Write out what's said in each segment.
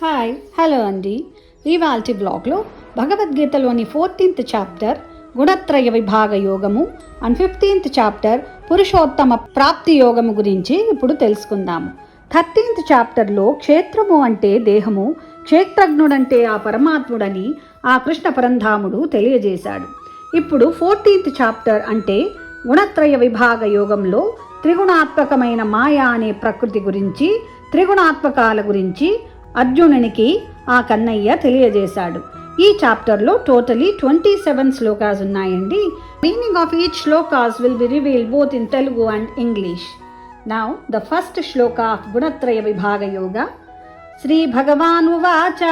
Hi hello అండి ఇవాల్టి బ్లాగ్లో భగవద్గీతలోని ఫోర్టీన్త్ చాప్టర్ గుణత్రయ విభాగ యోగము అండ్ ఫిఫ్టీన్త్ చాప్టర్ పురుషోత్తమ ప్రాప్తి యోగము గురించి ఇప్పుడు తెలుసుకుందాము. థర్టీన్త్ చాప్టర్లో క్షేత్రము అంటే దేహము క్షేత్రజ్ఞుడంటే ఆ పరమాత్ముడని ఆ కృష్ణ పరంధాముడు తెలియజేశాడు. ఇప్పుడు ఫోర్టీన్త్ చాప్టర్ అంటే గుణత్రయ విభాగ యోగంలో త్రిగుణాత్మకమైన మాయా అనే ప్రకృతి గురించి త్రిగుణాత్మకాల గురించి అర్జునునికి ఆ కన్నయ్య తెలియజేశాడు. ఈ చాప్టర్లో టోటలీ ట్వంటీ సెవెన్ శ్లోకాస్ ఉన్నాయండి. Meaning of each shlokas will be reveal both in Telugu and English. Now the first shloka of Gunatraya Vibhaga Yoga. Shri భగవానువాచ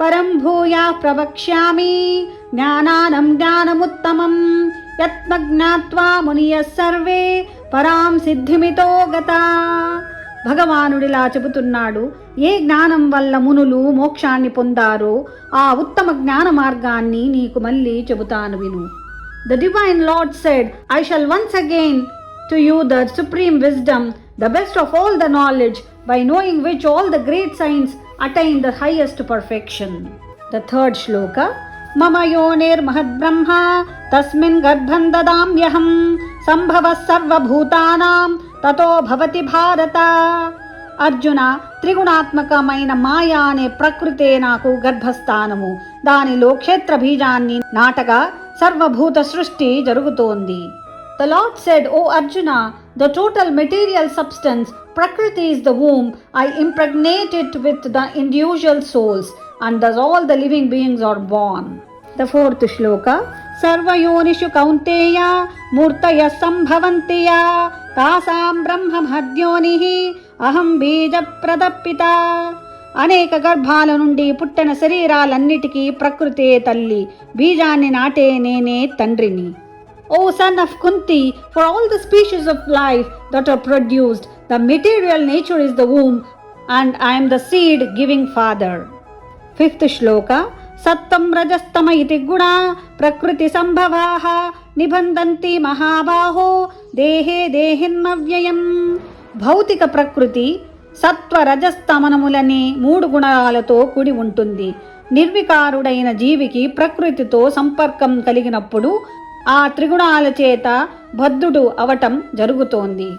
పరం భూయా ప్రవక్ష్యామి జ్ఞానానం జ్ఞానముత్తమం యత్మజ్ఞాత్వా మునియ సర్వే పరాం సిద్ధిమితో గత. భగవానుడిలా చెబుతున్నాడు ఏ జ్ఞానం వల్ల మునులు మోక్షాన్ని పొందారో ఆ ఉత్తమ జ్ఞాన మార్గాన్ని నీకు మళ్ళీ చెబుతాను విను. The divine lord said I shall once again to you the supreme wisdom the best of all the knowledge by knowing which all the great science attain the highest perfection the third shloka మమ యోనిర్మహద్బ్రహ్మ తస్మిన్ గర్భం దదామ్యహం సంభవ సర్వభూతానాం తతో భవతి భారత అర్జున త్రిగుణాత్మకమైన మాయ అనే ప్రకృతే నాకు గర్భస్థానము దానిలో క్షేత్ర బీజాన్ని నాటగా సర్వభూత సృష్టి జరుగుతోంది the lord said O Arjuna the total material substance Prakriti is the womb I impregnated with the individual souls and thus all the living beings are born the fourth shloka సర్వయోనిషు కౌంతేయ మూర్తయ సంభవంతియా తాసాం బ్రహ్మమహద్యోని అహం బీజప్రదప్పిత అనేక గర్భాల నుండి పుట్టిన శరీరాలన్నిటికీ ప్రకృతే తల్లి బీజాన్ని నాటే నేనే తండ్రిని O son of Kunti for all the species of life that are produced the material nature is the womb and I'm the seed giving father fifth shloka సత్తం రజస్తమ ఇది గుణా ప్రకృతి సంభవా నిబంధంతి మహాబాహో దేహే దేహిన్మవ్యయం భౌతిక ప్రకృతి సత్వ రజస్తమనములనే మూడు గుణాలతో కూడి ఉంటుంది. నిర్వికారుడైన జీవికి ప్రకృతితో సంపర్కం కలిగినప్పుడు ఆ త్రిగుణాల చేత బద్ధుడు అవటం జరుగుతోంది.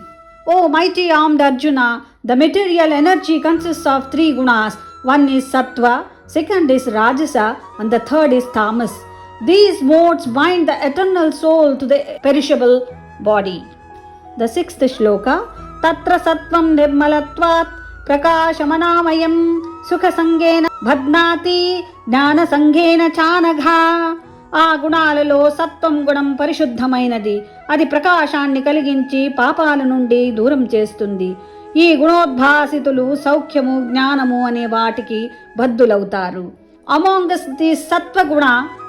O mighty armed Arjuna the material energy consist of three gunas. One is sattva second is rajasa and the third is tamas. These modes bind the eternal soul to the perishable body. The sixth shloka తత్ర సత్వం నిర్మలత్వాత్ ప్రకాశమనామయం సుఖ సంగేన భద్నాతి జ్ఞాన చానఘా. ఆ గుణాలలో సత్వం గుణం పరిశుద్ధమైనది. అది ప్రకాశాన్ని కలిగించి పాపాల నుండి దూరం చేస్తుంది. ఈ గుణోద్భాసితులు సౌఖ్యము జ్ఞానము అనే వాటికి బద్దులవుతారు among the sattvaguna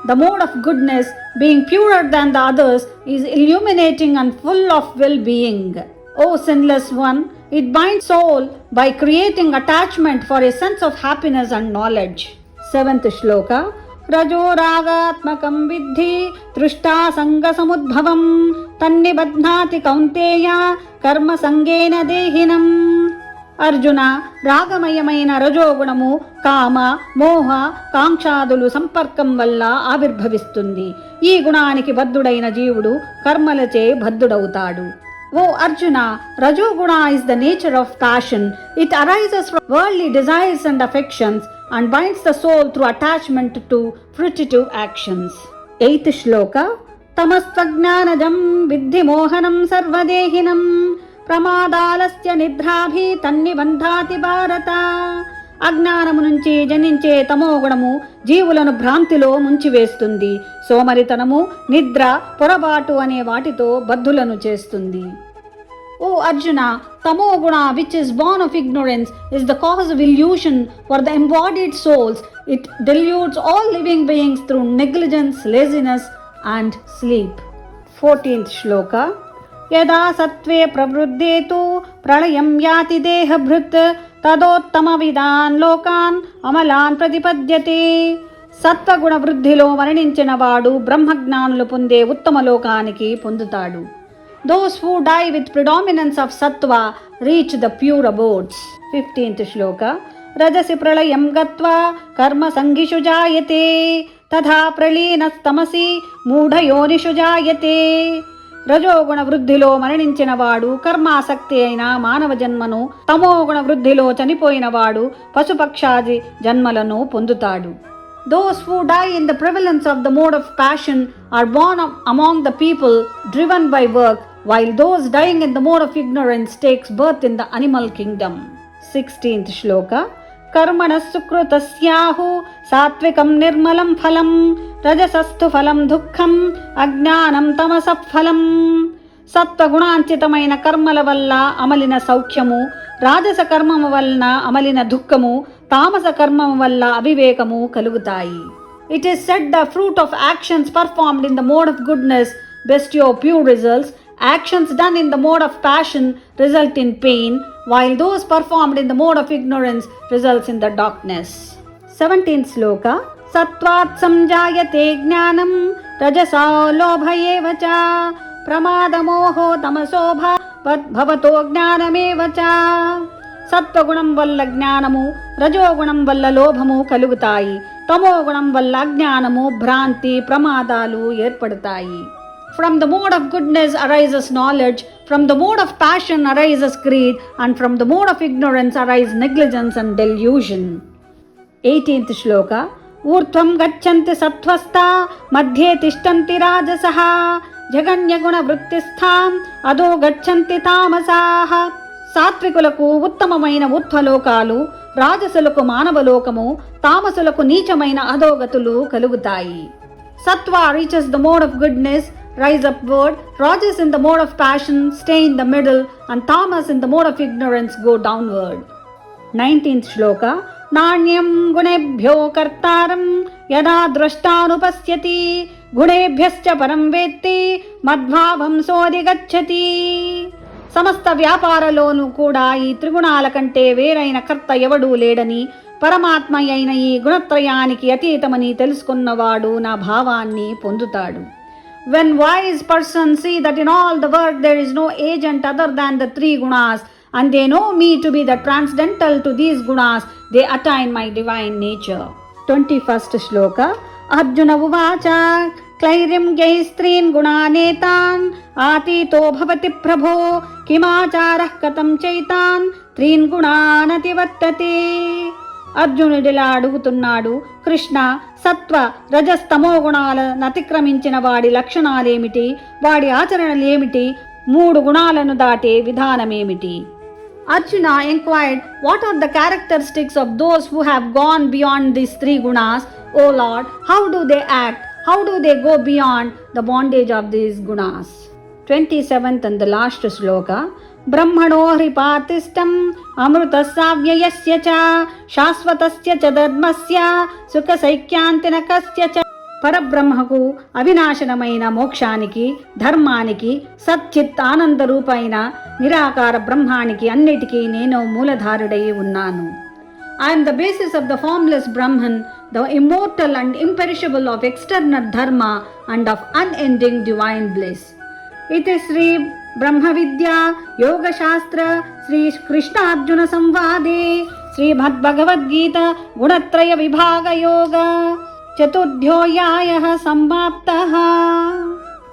the mode of goodness being purer than the others is illuminating and full of well being O sinless one it bind soul by creating attachment for a sense of happiness and knowledge seventh shloka రజోరాగాత్మకం విద్ధి తృష్టా సంగసముద్భవం తన్నిబధ్నాతి కౌంతేయ కర్మ సంగేన దేహినం అర్జున రాగమయమైన రజోగుణము కామ మోహ కాంక్షాదులు సంపర్కం వల్ల ఆవిర్భవిస్తుంది ఈ గుణానికి బద్ధుడైన జీవుడు కర్మలచే బద్ధుడవుతాడు. O Arjuna rajoguna is the nature of passion it arises from worldly desires and affections and binds the soul through attachment to fruitive actions eighth shloka తమస్త్వజ్ఞానజం విద్ధి మోహనం సర్వదేహినం ప్రమాదాలస్య నిద్రాభి తన్ని బంధాతి భారత అజ్ఞానము నుంచి జనించే తమోగుణము జీవులను భ్రాంతిలో ముంచివేస్తుంది. సోమరితనము నిద్ర పొరబాటు అనే వాటితో బద్ధులను చేస్తుంది. O Arjuna, Tamoguna, which is born of ignorance, is the cause of illusion for the embodied souls. It deludes all living beings through negligence, laziness, and sleep. 14th Shloka यदा सत्त्वे प्रवृद्धे तु प्रलयं याति देहभृत् తదోత్తమవిదాన్ లోకాన్ అమలాన్ ప్రతిపద్యతే సత్వగుణ వృద్ధిలో మరణించిన వాడు బ్రహ్మజ్ఞానులు పొందే ఉత్తమ లోకానికి పొందుతాడు Those who die with predominance of sattva reach the pure abodes. 15th shloka. రజసి ప్రళయం గత్వా కర్మసంగిషు జాయతే తథా ప్రళీనస్తమసి మూఢయోనిషు జాయతే రజోగుణ వృద్ధిలో మరణించిన వాడు కర్మాసక్తి అయిన మానవ జన్మను తమోగుణ వృద్ధిలో చనిపోయిన వాడు పశుపక్షాది జన్మలను పొందుతాడు Those who die in the prevalence of the mode of passion are born of- among the people driven by work, while those dying in the mode of ignorance takes birth in the animal kingdom. 16th shloka कर्मणः सुकृतस्याहु सात्विकं निर्मलं फलं रजसस्तु फलं दुःखम् అజ్ఞానం తమసః ఫలం సత్వగుణాంచితమైన కర్మల వల్ల అమలిన సౌఖ్యము రాజస కర్మము వలన అమలిన దుఃఖము తామస కర్మం వల్ల అవివేకము కలుగుతాయి. It is set the fruit of actions performed in the mode of goodness best your pure results actions done in the mode of passion result in pain while those performed in the mode of ignorance results in the darkness seventeenth sloka సత్వాత్ సంజాయతే జ్ఞానం రజసా లోభ ఏవ చ ప్రమాదమోహో తమసో భవతో జ్ఞానమేవ చ సత్వగుణం వల్ల జ్ఞానము రజోగుణం వల్ల లోభము కలుగుతాయి తమోగుణం వల్ల అజ్ఞానము భ్రాంతి ప్రమాదాలు ఏర్పడతాయి from the mode of goodness arises knowledge from the mode of passion arises greed and from the mode of ignorance arise negligence and delusion eighteenth sloka ఊర్ధ్వం గచ్చంతి సత్వస్థా మధ్యే తిష్టంతి రాజసః జగన్యగుణవృత్తిస్థాం అదో గచ్చంతి తామసాః సాత్వికులకు ఉత్తమమైన ఉత్వలోకాలు రాజసులకు మానవలోకము తామసులకు నీచమైన అధోగతులు కలుగుతాయి. Sattva reaches the mode of goodness rise upward rajas in the mode of passion stay in the middle and tamas in the mode of ignorance go downward nineteenth shloka నాణ్యం గుణేభ్యో కర్తారం యదా ద్రష్టానుపస్యతి గుణేభ్యశ్చ పరం వేత్తి మద్భావం సోది గచ్చతి సమస్త వ్యాపారలోనూ కూడా ఈ త్రిగుణాల కంటే వేరైన కర్త ఎవడూ లేడని పరమాత్మ అయిన ఈ గుణత్రయానికి అతీతమని తెలుసుకున్నవాడు నా భావాన్ని పొందుతాడు. When wise person see that in all the world there is no agent other than the three gunas and they know me to be the transcendental to these gunas they attain my divine nature twenty first sloka Arjuna ఉవాచా గై స్త్రీన్ గుణానేతాన్ ఆతీతో భవతి ప్రభో కిమాచారః కథం చైతాన్ త్రీన్ గుణానతివర్తతే అర్జునుడిలా అడుగుతున్నాడు కృష్ణ సత్వ రజస్తమో గుణాలను అతిక్రమించిన వాడి లక్షణాలేమిటి? వాడి ఆచరణలేమిటి? మూడు గుణాలను దాటే విధానమేమిటి? Arjuna enquired what are the characteristics of those who have gone beyond the three gunas? O lord how do they act? How do they go beyond the bondage of these gunas? 27th and the last sloka. బ్రహ్మణో హ్రిపాతిష్టం అమృత సావ్యయస్య చ శాశ్వతస్య చ ధర్మస్య సుఖ సైక్యాంతినకస్య చ పరబ్రహ్మకు అవినాశనమైన మోక్షానికి ధర్మానికి సచ్చిత్ ఆనంద రూపైన నిరాకార బ్రహ్మానికి అన్నిటికీ నేను మూలధారుడై ఉన్నాను I'm the basis of the formless Brahman the immortal and imperishable of external dharma and of unending divine bliss. इति श्री ब्रह्मविद्या योगशास्त्र श्रीकृष्णार्जुनसंवादे श्रीमद्भगवद्गीता गुणत्रयविभागयोग चतुर्थ्योऽयायः समाप्तः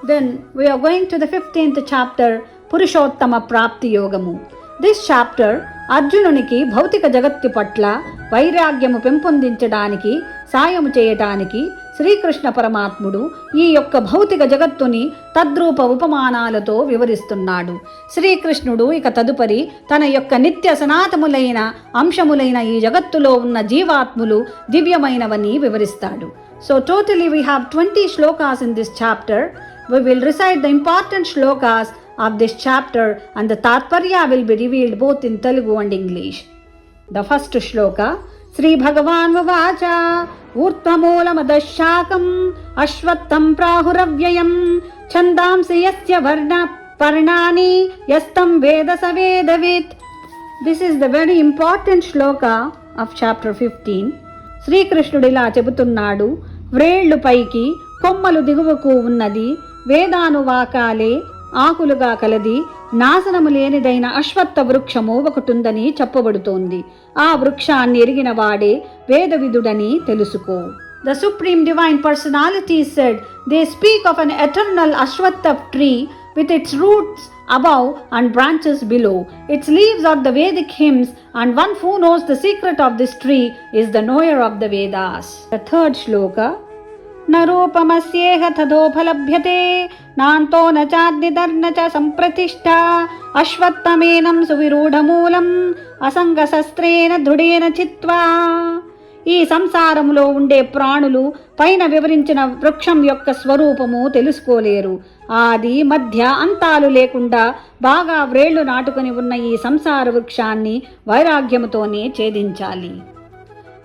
Then we are going to the 15th chapter, Purushottama Prapti Yogamu. This chapter అర్జునునికి భౌతిక జగత్తు పట్ల వైరాగ్యము పెంపొందించడానికి సాయము చేయటానికి శ్రీకృష్ణ పరమాత్ముడు ఈ యొక్క భౌతిక జగత్తుని తద్రూప ఉపమానాలతో వివరిస్తున్నాడు. శ్రీకృష్ణుడు ఇక తదుపరి తన యొక్క నిత్య సనాతములైన అంశములైన ఈ జగత్తులో ఉన్న జీవాత్ములు దివ్యమైనవని వివరిస్తాడు. So totally we have twenty shlokas in this chapter we will recite the important shlokas of this chapter and the tatparya will be revealed both in Telugu and English. The first shloka Sri Bhagavan Vavacha Urthamoolamadash Ashwattam Prahuravyayam Chandamsi Yasya Varna Parnani Yastam Veda Savedavit This is the very important shloka of chapter 15. శ్రీకృష్ణుడిలా చెబుతున్నాడు వ్రేళ్ళు పైకి కొమ్మలు దిగువకు ఉన్నది వేదానువాకాలే ఆకులుగా కలది నాశనము లేనిదైన అశ్వత్థ వృక్షము ఒకటుందని చెప్పబడుతోంది. ఆ వృక్షాన్ని ఎరిగిన వాడే వేదవిధుడని తెలుసుకో. The supreme divine personality said they speak of an eternal ashvattha tree with its roots above and branches below its leaves of the Vedic hymns and one who knows the secret of this tree is the knower of the Vedas the third sloka न रूपमस्येह तथोपलभ्यते नान्तो न चाग्निधर्न च सम्प्रतिष्ठा अश्वत्थमेनं सुविरूढमूलम् असङ्गशस्त्रेण దృఢేన చిత్వా ఈ సంసారములో ఉండే ప్రాణులు పైన వివరించిన వృక్షం యొక్క స్వరూపము తెలుసుకోలేరు ఆది మధ్య అంతాలు లేకుండా బాగా వ్రేళ్లు నాటుకుని ఉన్న ఈ సంసార వృక్షాన్ని వైరాగ్యముతోనే ఛేదించాలి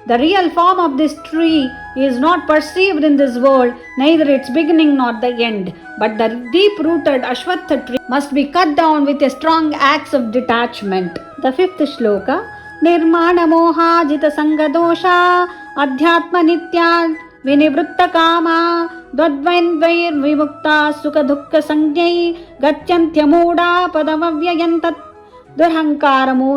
The real form of this tree is not perceived in this world, neither its beginning nor the end. But the deep rooted Ashwatha tree must be cut down with a strong axe of detachment. The fifth shloka Nirmana moha jita sangadosha adhyatma-nitya vinivritta kama dvadvainvair vimukta sukha dukkha sangyai gachyantya mooda padam avyayantat दुरहंकारमु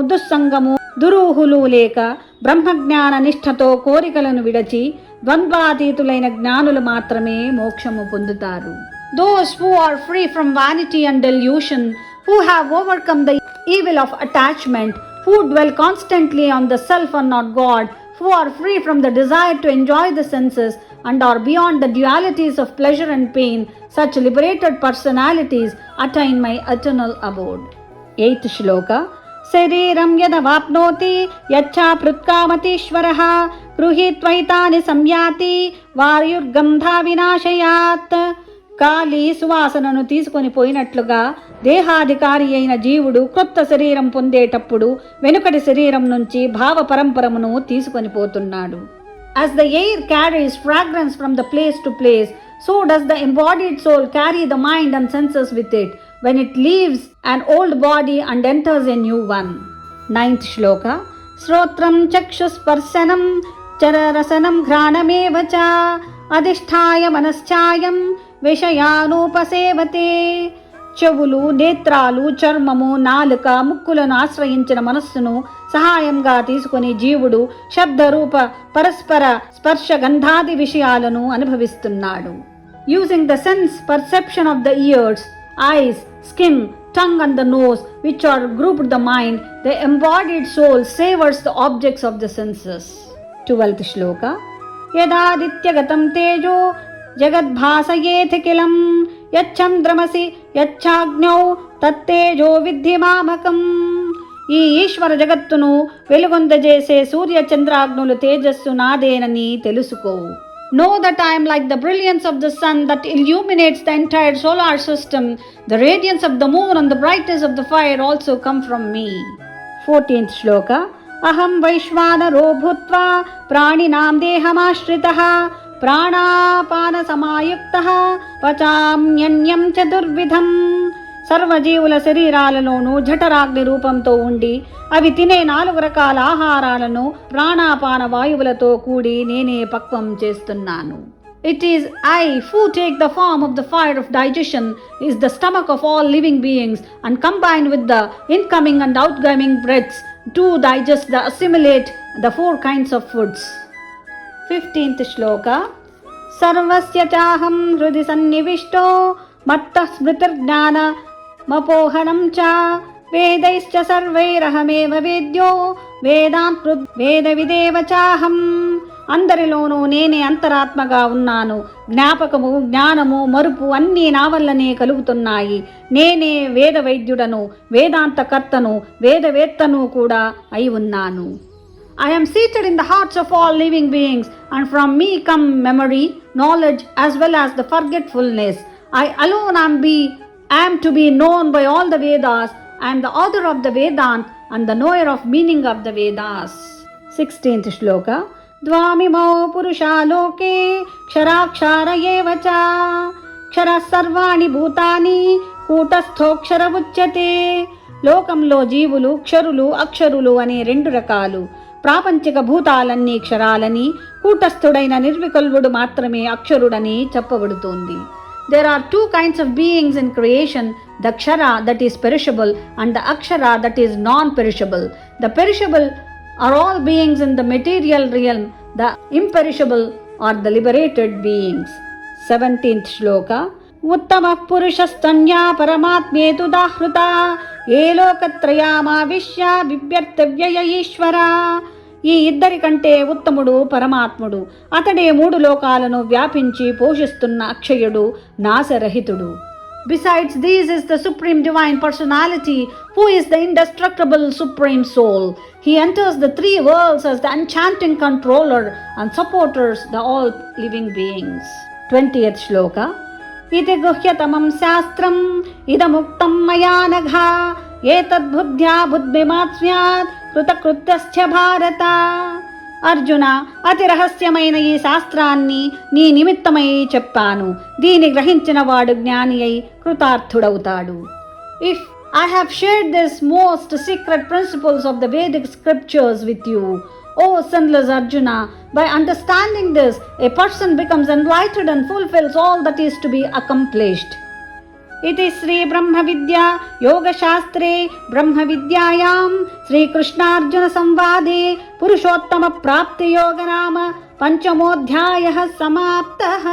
సంజ్ఞై గత్యంత్యమూఢా పదమవ్యయం తత్ దురహంకారము దుస్సంగము దురూహులు లేక బ్రహ్మజ్ఞాన నిష్ఠతో కోరికలను విడచి ద్వంద్వాతీతులైన జ్ఞానులు మాత్రమే మోక్షము పొందుతారు those who are free from vanity and delusion who have overcome the evil of attachment, who dwell constantly on the self and not God, who are free from the desire to enjoy the senses and are beyond the dualities of pleasure and pain, such liberated personalities attain my eternal abode. Eighth shloka. శరీరం యదవాప్నోతి యచ్చాపృత్కామతీశ్వరः గృహీత్వైతాని సంయాతి వాయుర్గంధా వినాశయాత్. కాలి సువాసనను తీసుకొని పోయినట్లుగా దేహాధికారి అయిన జీవుడు క్రొత్త శరీరం పొందేటప్పుడు వెనుకటి శరీరం నుంచి భావ పరంపరమును తీసుకొని పోతున్నాడు. As the air carries fragrance from the place to place so does the embodied soul carry the mind and senses with it when it leaves an old body and enters a new one. Ninth shloka చక్షుస్పర్శనం చరరసనం chararasanam చ అధిష్టాయ మనశ్చాయం విషయానుపసేవతే చెవులు నేత్రాలు చర్మము నాలుక ముక్కులను ఆశ్రయించిన మనస్సును సహాయంగా తీసుకుని జీవుడు శబ్దరూప పరస్పర స్పర్శ గంధాది విషయాలను అనుభవిస్తున్నాడు using the sense perception of the ears eyes, skin, tongue, and the nose, which are grouped the mind, the embodied soul savors the objects of the senses. Twelfth shloka యదాదిత్యగతం తేజో జగద్భాసయేథ కిలం యచ్చంద్రమసి యచ్చాగ్నౌ తత్తేజో విద్ధి మామకం ఈ ఈశ్వర జగత్తును వెలుగొందజేసే సూర్య చంద్రాగ్నులు తేజస్సు నాదేనని తెలుసుకోవు Know that I am like the brilliance of the sun that illuminates the entire solar system. The radiance of the moon and the brightness of the fire also come from me. 14th shloka Aham Vaishvanaro Prana Praninam Dehamashritah Pranapanasamayuktah Pachamyanyam Chaturvidham సర్వజీవుల శరీరాలలోనూ జఠరాగ్ని రూపంతో ఉండి అవి తినే నాలుగు రకాల ఆహారాలను ప్రాణాపాన వాయువులతో కూడి నేనే పక్వం చేస్తున్నాను. It is I who take the form of the fire of digestion is the stomach of all living beings and combine with the incoming and outgoing breaths to digest the assimilate the four kinds of foods fifteenth shloka సర్వస్య చాహం హృది సన్నివిష్టో మత్త స్మృతిర్జ్ఞాన మపోహనం చ వేదైశ్చ సర్వైరహమేవ వేద్యో వేదాంత్ వేద చాహం. అందరిలోనూ నేనే అంతరాత్మగా ఉన్నాను. జ్ఞాపకము జ్ఞానము మరుపు అన్నీ నా వల్లనే కలుగుతున్నాయి. నేనే వేద వైద్యుడను వేదాంతకర్తను వేదవేత్తను కూడా అయి ఉన్నాను. I am seated in the hearts of all living beings, and from me come memory, knowledge, as well as the forgetfulness. I alone am be am to be known by all the Vedas. I am the author of the Vedant and the knower of meaning of the Vedas. 16th shloka. द्वामिमौ पुरुषा लोके क्षराक्षार एव च क्षरः सर्वाणि भूतानि కూటస్థోక్షర ఉచ్యతే లోకంలో జీవులు క్షరులు అక్షరులు అనే రెండు రకాలు ప్రాపంచిక భూతాలన్నీ క్షరాలని కూటస్థుడైన నిర్వికల్వుడు మాత్రమే అక్షరుడని చెప్పబడుతోంది There are two kinds of beings in creation the kshara that is perishable and the Akshara that is non perishable. The perishable are all beings in the material realm, the imperishable are the liberated beings. 17th shloka उत्तमः पुरुषस्तन्या परमात्म्ये तु दाहृता ये लोकत्रयामाविश्य बिभ्यर्थव्यय ईश्वरा ఈ ఇద్దరి కంటే ఉత్తముడు పరమాత్ముడు అతడే మూడు లోకాలను వ్యాపించి పోషిస్తున్న అక్షయుడు నాశరహితుడు Besides these is the Supreme Divine Personality, who is the indestructible Supreme Soul. He enters the three worlds as the enchanting controller and supporters the all living beings. 20th shloka. इति गुह्यतमं शास्त्रम् इदमुक्तं मया नघा एतद्बुद्ध्या बुद्धिमात् स्यात् కృతకృత్యశ్చ భారత. అర్జున అతి రహస్యమైన ఈ శాస్త్రాన్ని నీ నిమిత్తమై చెప్పాను. దీని గ్రహించిన వాడు జ్ఞాని అయి కృతార్థుడవుతాడు. If I have shared this most secret principles of the Vedic scriptures with you O sinless Arjuna, by understanding this, a person becomes enlightened and fulfills all that is to be accomplished. इति श्रीब्रह्मविद्या योगशास्त्रे ब्रह्मविद्यायां श्रीकृष्णार्जुनसंवादे पुरुषोत्तमप्राप्तियोगनाम पञ्चमोऽध्यायः समाप्तः